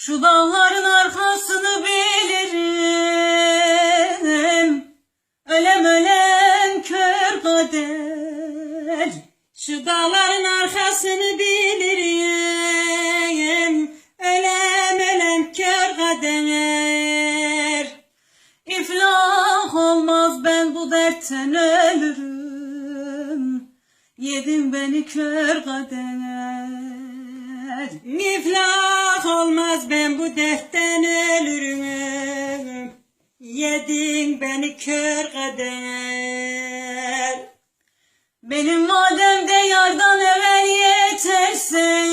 Şu dağların arkasını bilirim. Ölem ölem kör kader. Şu dağların arkasını bilirim. Ölem ölem kör kader. İflah olmaz ben bu dertten ölürüm. Yedin beni kör kader. İflah olmaz ben bu dertten ölürüm. Yedin beni kör kader. Benim madem de yardan evvel yetersen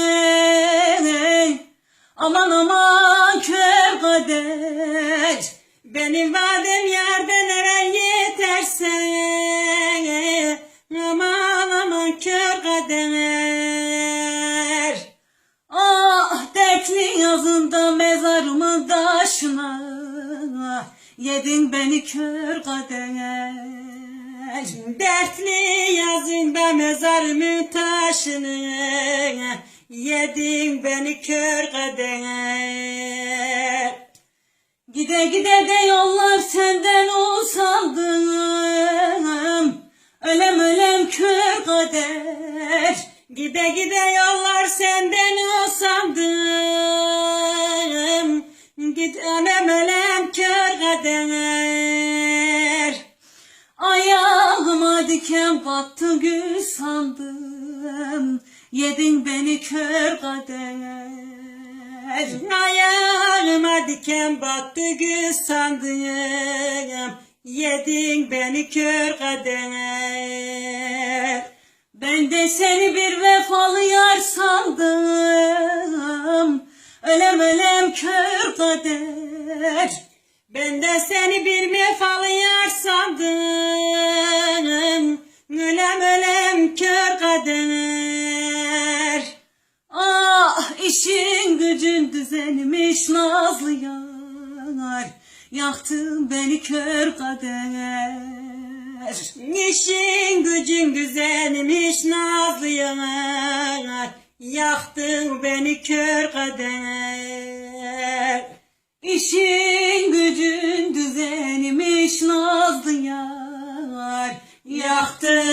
Aman aman kör kader Benim madem yardan evvel yetersen yazında mezarımın taşına Yedin beni kör kader Dertli yazında mezarımın taşını Yedin beni kör kader Gide gide de yollar senden usandım Ölem ölem kör kader. Gide gide yollar senden Git ölem ölem kör kader. Ayağıma diken battı gül sandım. Yedin beni kör kader. Ayağıma diken battı gül sandım. Yedin beni kör kader. Ben de seni Ölem ölem kör kader. Ben de seni bir vefalı yar sandım. Ölem ölem kör kader. Ah işin gücün düzenmiş nazlı yar. Yaktın beni kör kader. İşin gücün düzenmiş nazlı yar Yaktın beni kör kader. İşin gücün düzenmiş Nazlı yar. Yaktın